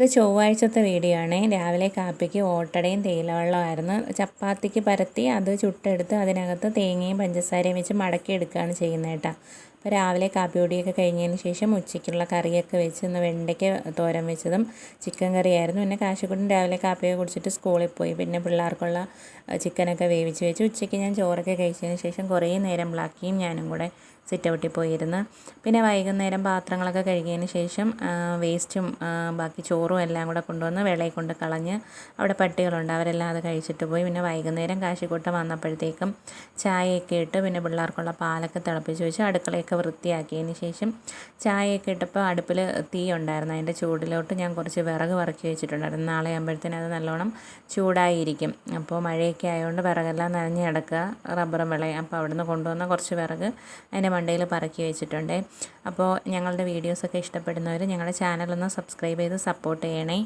ഇത് ചൊവ്വാഴ്ചത്തെ വീഡിയോ ആണ് രാവിലെ കാപ്പിക്ക് ഓട്ടടയും തേയിലവെള്ളമായിരുന്നു ചപ്പാത്തിക്ക് പരത്തി അത് ചുട്ടെടുത്ത് അതിനകത്ത് തേങ്ങയും പഞ്ചസാരയും വെച്ച് മടക്കി എടുക്കുകയാണ് ചെയ്യുന്നത് കേട്ടോ. അപ്പോൾ രാവിലെ കാപ്പി പൊടിയൊക്കെ കഴിഞ്ഞതിന് ശേഷം ഉച്ചയ്ക്കുള്ള കറിയൊക്കെ വെച്ച് ഇന്ന് വെണ്ടയ്ക്ക് തോരൻ വെച്ചതും ചിക്കൻ കറിയായിരുന്നു. പിന്നെ കാശിക്കുട്ടൻ രാവിലെ കാപ്പിയൊക്കെ കുടിച്ചിട്ട് സ്കൂളിൽ പോയി. പിന്നെ പിള്ളേർക്കുള്ള ചിക്കനൊക്കെ വേവിച്ച് വെച്ച് ഉച്ചയ്ക്ക് ഞാൻ ചോറൊക്കെ കഴിച്ചതിന് ശേഷം കുറേ നേരം ബ്ലാക്കിയും ഞാനും കൂടെ സിറ്റൗട്ടിൽ പോയിരുന്ന്. പിന്നെ വൈകുന്നേരം പാത്രങ്ങളൊക്കെ കഴുകിയതിന് ശേഷം വേസ്റ്റും ബാക്കി ചോറും എല്ലാം കൂടെ കൊണ്ടുവന്ന് വെള്ളയിൽ കൊണ്ട് കളഞ്ഞ് അവിടെ പട്ടികളുണ്ട്. അവരെല്ലാം അത് കഴിച്ചിട്ട് പോയി. പിന്നെ വൈകുന്നേരം കാശിക്കൂട്ടം വന്നപ്പോഴത്തേക്കും ചായയൊക്കെ ഇട്ട് പിന്നെ പിള്ളേർക്കുള്ള പാലൊക്കെ തിളപ്പിച്ച് വെച്ച് അടുക്കളയൊക്കെ വൃത്തിയാക്കിയതിന് ശേഷം ചായയൊക്കെ ഇട്ടപ്പോൾ അടുപ്പിൽ തീ ഉണ്ടായിരുന്നു. അതിന്റെ ചൂടിലോട്ട് ഞാൻ കുറച്ച് വിറക് വറക്കി വെച്ചിട്ടുണ്ടായിരുന്നു. നാളെ ആകുമ്പോഴത്തേനും അത് നല്ലോണം ചൂടായിരിക്കും. അപ്പോൾ മഴയൊക്കെ ആയതുകൊണ്ട് വിറകെല്ലാം നനഞ്ഞ് കിടക്കുക. റബ്ബറും വിളയും അപ്പോൾ അവിടുന്ന് കൊണ്ടുവന്ന കുറച്ച് വിറക് അതിന്റെ മണ്ടയിൽ പറക്കി വെച്ചിട്ടുണ്ട്. അപ്പോൾ ഞങ്ങളുടെ വീഡിയോസൊക്കെ ഇഷ്ടപ്പെടുന്നവർ ഞങ്ങളുടെ ചാനലൊന്ന് സബ്സ്ക്രൈബ് ചെയ്ത് സപ്പോർട്ട് ചെയ്യണേ.